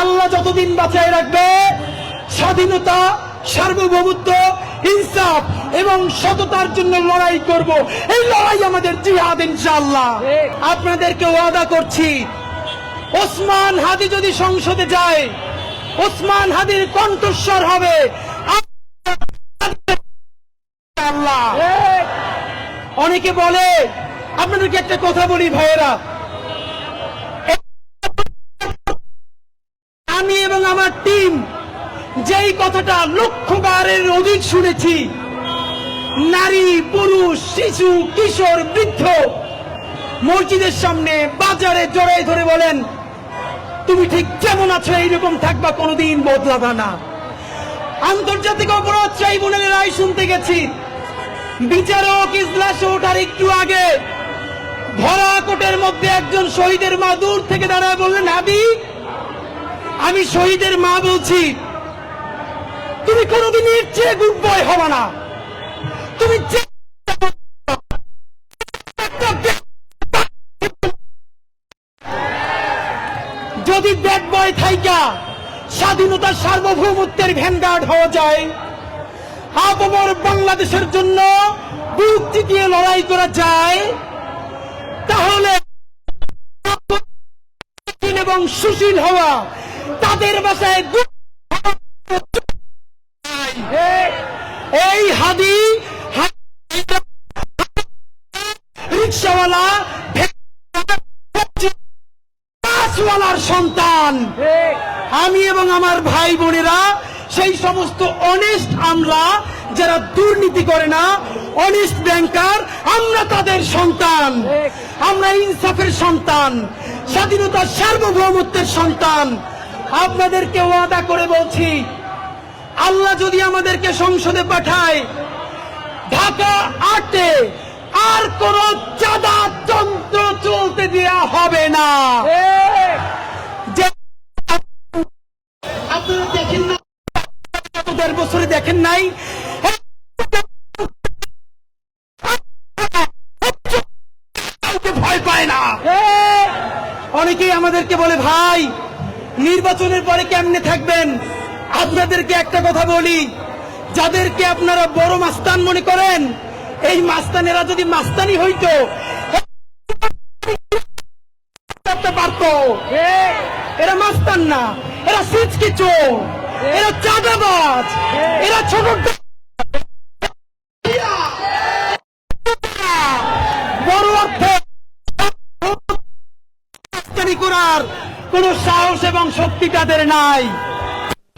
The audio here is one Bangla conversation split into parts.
আল্লাহ যতদিন বাঁচায় রাখবে, স্বাধীনতা, সার্বভৌমত্ব, ইনসাফ এবং সততার জন্য লড়াই করব। এই লড়াই আমাদের জিহাদ, ইনশাআল্লাহ। আপনাদেরকে ওয়াদা করছি, ওসমান হাদি যদি সংসদে যায়, ওসমান হাদির কণ্ঠস্বর হবে। অনেকে বলে, আপনাদেরকে একটা কথা বলি ভাইয়েরা টিম, যেই কথাটা লক্ষবারের অধিক শুনেছি, নারী, পুরুষ, শিশু, কিশোর, বৃদ্ধ, মসজিদের সামনে বাজারে জড়াই ধরে বলেন, তুমি ঠিক কেমন আছো, এইরকম থাকবা কোনোদিন বদলাবা না। আন্তর্জাতিক অপরাধ ট্রাইব্যুনালের রায় শুনতে গেছি। বিচারক ইজলাস ওঠার একটু আগে ভরা কোটের মধ্যে একজন শহীদের মা দূর থেকে দাঁড়ায় বললেন হাদি আমি শহীদের মা বলছি, তুমি কোনোদিন এর চেয়ে গুড বয় হবা না। তুমি যদি ব্যাড বয় থাইকা, স্বাধীনতার সার্বভৌমত্বের ভ্যানগার্ড হওয়া যায়। আবমর বাংলাদেশের জন্য বুক চিতিয়ে লড়াই করা যায়। তাহলে এবং সুশীল হওয়া তাদের বাসায় এই হাদি রিক্সাওয়ালা সন্তান। আমি এবং আমার ভাই বোনেরা, সেই সমস্ত অনেস্ট আমলা যারা দুর্নীতি করে না অনেস্ট ব্যাংকার আমরা তাদের সন্তান। আমরা ইনসাফের সন্তান, স্বাধীনতার সার্বভৌমত্বের সন্তান। আপনাদেরকে ওয়াদা করে বলছি, আল্লাহ যদি আমাদেরকে সংসদে পাঠায়, ঢাকা আটে আর কোন চাঁদা তন্ত্র চলতে দেওয়া হবে না। দেখেন না বছরে দেখেন নাই। ভয় পায় না। অনেকেই আমাদেরকে বলে, ভাই নির্বাচনের পরে কেমনে থাকবেন? আপনাদেরকে একটা কথা বলি। যাদেরকে আপনারা বড় মাস্তান মনে করেন, এই মাস্তানেরা যদি মাস্তানি হইতো এরা মাস্তান না, এরা সিচকি চোর। এরা চাঁদাবাজ। এরা ছোট বড় অর্থে করার কোন সাহস এবং শক্তি তাদের নাই।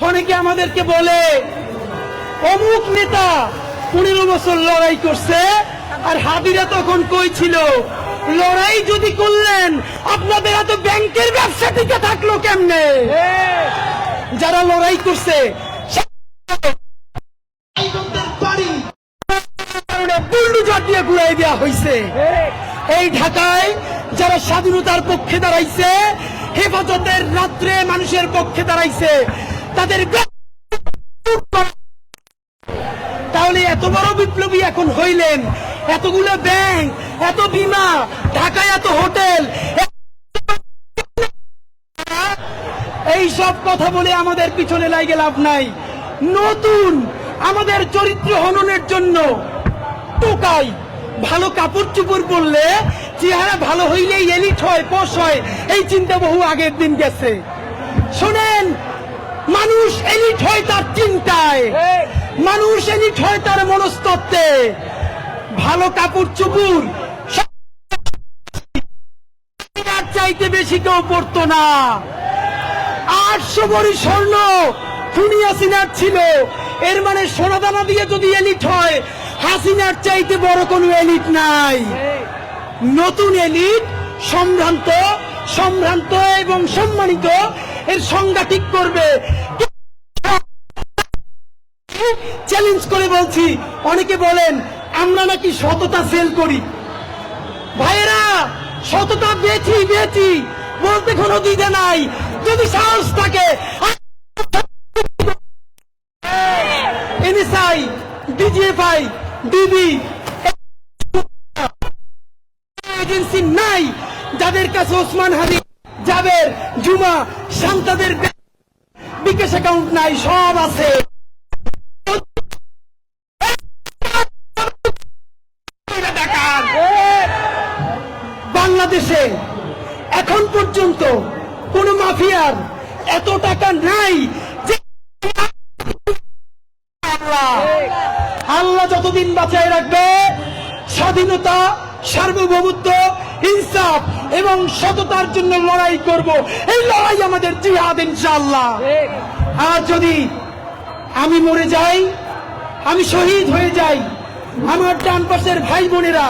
অনেকে আমাদেরকে বলে, অমুক নেতা পনেরো বছর লড়াই করছে, আর হাদিরা তখন কই ছিল? লড়াই যদি করলেন, আপনাদের এত ব্যাংকের ব্যবসা টিকে থাকল কেমনে? যারা লড়াই করছে দেওয়া হয়েছে এই ঢাকায় যারা স্বাধীনতার পক্ষে দাঁড়াইছে হেফাজতের রাত্রে মানুষের পক্ষে দাঁড়াইছে। তাদের তাহলে এত বড় বিপ্লবী এখন হইলেন? এতগুলো ব্যাংক এত বিমা, ঢাকায় এত হোটেল, এই সব কথা বলে আমাদের পিছনে লাগে লাভ নাই। নতুন আমাদের চরিত্র হননের জন্য টোকাই, ভালো কাপড় চুপড় পরলে চেহারা ভালো হইলেই এলিট হয়, পোষ হয়। এই চিন্তা বহু আগের দিন গেছে। শোনেন, মানুষ এলিট হয় তার চিন্তায়। মানুষ এলিট হয় তার মনস্তত্ত্বে ভালো কাপড়, চুপুর চাইতে বেশি কেউ পড়তো না। আটশো ভরি স্বর্ণ খুনি হাসিনার ছিল। এর মানে সোনাদানা দিয়ে যদি এলিট হয়, হাসিনার চাইতে বড় কোনো এলিট নাই। নতুন এলিট, সম্ভ্রান্ত সম্ভ্রান্ত এবং সম্মানিত, এর সংজ্ঞা ঠিক করবে। চ্যালেঞ্জ করে বলছি, অনেকে বলেন, আমরা নাকি সততা সেল করি। ভাইয়েরা, সততা বেছি বেছি বলতে কোনো দিদা নাই। যদি সাহস থাকে এনএসআই ডিজিএফআই ডিবি এজেন্সি নাই যাদের কাছে ওসমান হাদি, জাবের, জুমা, শান্তাদের বিকাশ অ্যাকাউন্ট নাই, সব আছে। বাংলাদেশে এখন পর্যন্ত কোন মাফিয়ার এত টাকা নাই আল্লাহ যতদিন বাঁচায় রাখবে, স্বাধীনতা সার্বভৌমত্ব, ইনসাফ এবং সততার জন্য লড়াই করব। এই লড়াই আমাদের জিহাদ ইনশাল্লাহ আর যদি আমি মরে যাই, আমি শহীদ হয়ে যাই, আমার ডান পাশের ভাই বোনেরা